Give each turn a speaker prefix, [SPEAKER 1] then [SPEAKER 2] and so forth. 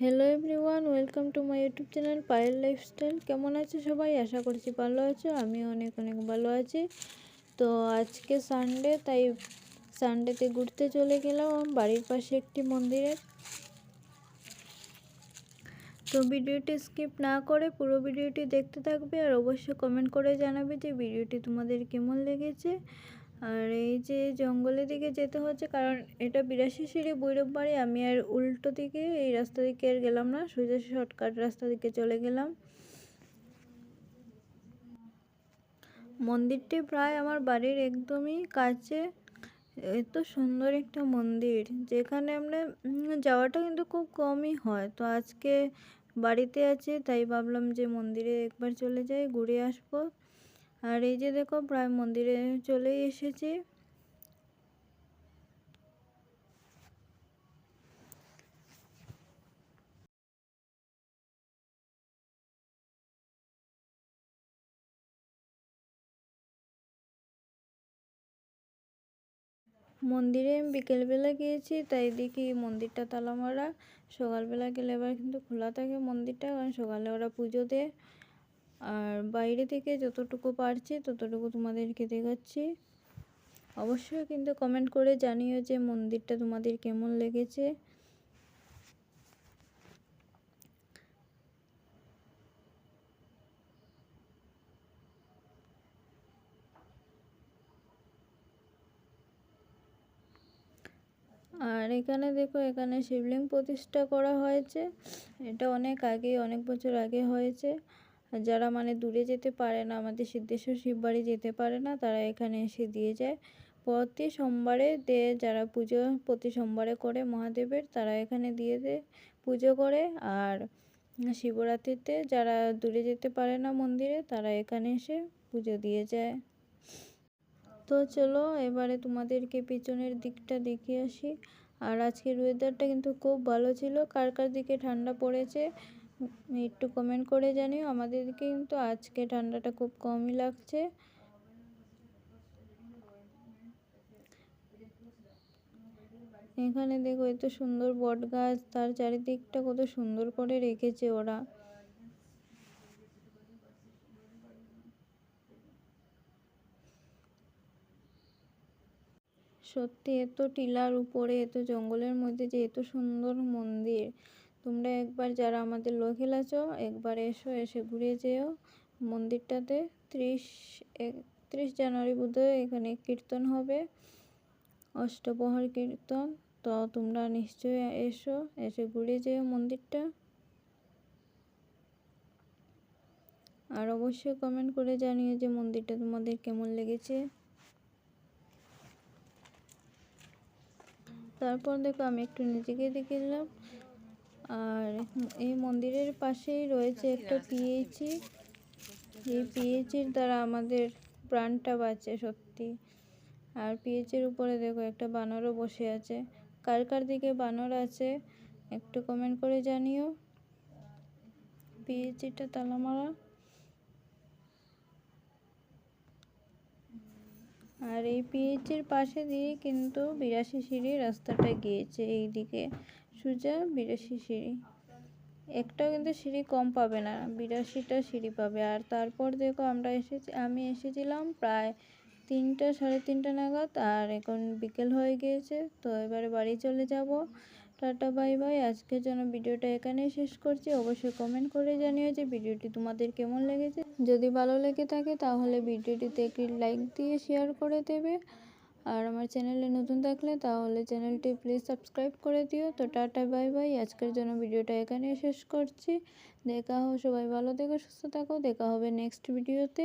[SPEAKER 1] Hello everyone welcome to my YouTube channel Payel lifestyle কেমন আছে সবাই? আশা করছি ভালো আছো আমি অনেক অনেক ভালো আছি। তো আজকে সানডে তাই সানডেতে ঘুরতে চলে গেলাম, বাড়ির পাশে একটি মন্দিরে তো ভিডিওটি স্কিপ না করে পুরো ভিডিওটি দেখতে থাকবে আর অবশ্যই কমেন্ট করে জানাবে যে ভিডিওটি তোমাদের কেমন লেগেছে। আর এই যে জঙ্গলের দিকে যেতে হচ্ছে, কারণ এটা বিরাশি সিঁড়ি বৈরব বাড়ি, আমি আর উল্টো দিকে এই রাস্তা দিকে আর গেলাম না, সোজা শর্টকাট রাস্তা দিকে চলে গেলাম। মন্দিরটি প্রায় আমার বাড়ির একদমই কাছে। এত সুন্দর একটা মন্দির, যেখানে আমরা যাওয়াটা কিন্তু খুব কমই হয়। তো আজকে বাড়িতে আছে, তাই ভাবলাম যে মন্দিরে একবার চলে যাই, ঘুরে আসব। আর এই যে দেখো, প্রায় মন্দিরে চলেই এসেছি। মন্দিরে আমি বিকেলবেলা গিয়েছি, তাই দেখি মন্দিরটা তালা মারা সকালবেলা গেলে এবার কিন্তু খোলা থাকে মন্দিরটা, কারণ সকালে ওরা পুজো দেয়। আর বাইরে থেকে যতটুকু পারছি ততটুকু তোমাদেরকে দেখাচ্ছি। অবশ্যই কিন্তু কমেন্ট করে জানিও যে মন্দিরটা তোমাদের কেমন লেগেছে। আর এখানে দেখো, এখানে শিবলিঙ্গ প্রতিষ্ঠা করা হয়েছে। এটা অনেক আগে, অনেক বছর আগে হয়েছে। যারা মানে দূরে যেতে পারে না, আমাদের সিদ্ধেশ্বর শিববাড়ি যেতে পারে না, তারা এখানে এসে দিয়ে যায়। প্রতি সোমবারে দে, যারা পুজো প্রতি সোমবারে করে মহাদেবের, তারা এখানে দিয়ে দেয় পুজো করে। আর শিবরাত্রিতে যারা দূরে যেতে পারে না মন্দিরে, তারা এখানে এসে পুজো দিয়ে যায়। তো চলো এবারে তোমাদেরকে পিছনের দিকটা দেখে আসি। আর আজকের ওয়েদারটা কিন্তু খুব ভালো ছিল। কার কার দিকে ঠান্ডা পড়েছে, একটু কমেন্ট করে জানিও। আমাদের দিকে কিন্তু আজকে ঠান্ডাটা খুব কমই লাগছে। এখানে দেখো এত সুন্দর বট গাছ তার চারিদিকটা কত সুন্দর করে রেখেছে ওরা। সত্যি এত টিলার উপরে, এত জঙ্গলের মধ্যে যে এত সুন্দর মন্দির। তোমরা একবার যারা আমাদের লোকেল আছো, একবার এসো, এসে ঘুরে যেও মন্দিরটাতে। ত্রিশ একত্রিশ জানুয়ারি বোধহয় এখানে কীর্তন হবে, অষ্টপ্রহর কীর্তন। তো তোমরা নিশ্চয়ই এসো, এসে ঘুরে যেও মন্দিরটা। আর অবশ্যই কমেন্ট করে জানিও যে মন্দিরটা তোমাদের কেমন লেগেছে। তারপর দেখো আমি একটু নিজেকে দেখে নিলাম। আর এই মন্দিরের পাশেই রয়েছে একটা পিএইচি এই পিএইচির দ্বারা আমাদের প্রাণটা বাঁচে সত্যি। আর পিএইচির উপরে দেখো একটা বানরও বসে আছে। কার কার দিকে বানর আছে একটু কমেন্ট করে জানিও। পিএইচিটা তালা মারা আর এই পিএইচের পাশে দিয়ে কিন্তু বিরাশি সিঁড়ি রাস্তাটা গিয়েছে এই দিকে সোজা, বিরাশি সিঁড়ি। একটাও কিন্তু সিঁড়ি কম পাবে না, বিরাশিটা সিঁড়ি পাবে। আর তারপর দেখো আমরা এসেছি, আমি এসেছিলাম প্রায় তিনটা, সাড়ে তিনটা নাগাদ, আর এখন বিকেল হয়ে গিয়েছে, তো এবারে বাড়ি চলে যাব। Tata, bye bye. আজকের জন্য ভিডিওটা এখানেই শেষ করছি। অবশ্যই কমেন্ট করে জানিও যে ভিডিওটি তোমাদের কেমন লেগেছে। যদি ভালো লেগে থাকে তাহলে ভিডিওটিতে একটি লাইক দিয়ে শেয়ার করে দেবে। আর আমার চ্যানেলে নতুন থাকলে তাহলে চ্যানেলটি প্লিজ সাবস্ক্রাইব করে দিও। তো টাটা, বাই বাই। আজকের জন্য ভিডিওটা এখানেই শেষ করছি। দেখা হোক সবাই ভালো থেকো, সুস্থ থাকো। দেখা হবে নেক্সট ভিডিওতে